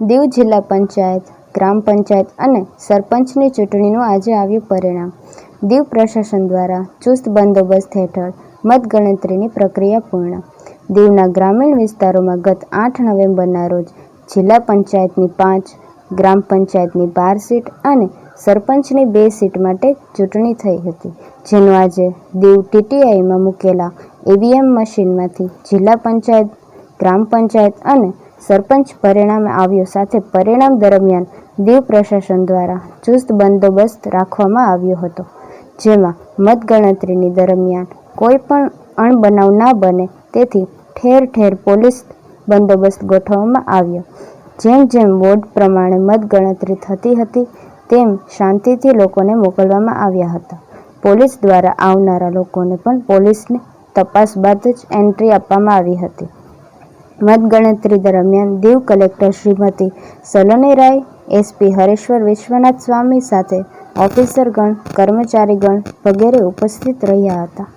દીવ જિલ્લા પંચાયત, ગ્રામ પંચાયત અને સરપંચની ચૂંટણીનું આજે આવ્યું પરિણામ. દીવ પ્રશાસન દ્વારા ચુસ્ત બંદોબસ્ત હેઠળ મતગણતરીની પ્રક્રિયા પૂર્ણ. દીવના ગ્રામીણ વિસ્તારોમાં ગત આઠ નવેમ્બરના રોજ જિલ્લા પંચાયતની પાંચ, ગ્રામ પંચાયતની બાર સીટ અને સરપંચની બે સીટ માટે ચૂંટણી થઈ હતી, જેનું આજે દીવ ટીટીઆઈમાં મૂકેલા ઈવીએમ મશીનમાંથી જિલ્લા પંચાયત, ગ્રામ પંચાયત અને સરપંચ પરિણામે આવ્યો. સાથે પરિણામ દરમિયાન દીવ પ્રશાસન દ્વારા ચુસ્ત બંદોબસ્ત રાખવામાં આવ્યો હતો, જેમાં મતગણતરીની દરમિયાન કોઈ પણ અણબનાવ ના બને તેથી ઠેર ઠેર પોલીસ બંદોબસ્ત ગોઠવવામાં આવ્યો. જેમ જેમ વોર્ડ પ્રમાણે મતગણતરી થતી હતી, તેમ શાંતિથી લોકોને મોકલવામાં આવ્યા હતા. પોલીસ દ્વારા આવનારા લોકોને પણ પોલીસને તપાસ બાદ જ એન્ટ્રી આપવામાં આવી હતી. મતગણતરી દરમિયાન દીવ કલેક્ટર શ્રીમતી સલોની રાય એસપી હરેશ્વર વિશ્વનાથ સ્વામી સાથે ઓફિસરગણ, કર્મચારીગણ વગેરે ઉપસ્થિત રહ્યા હતા.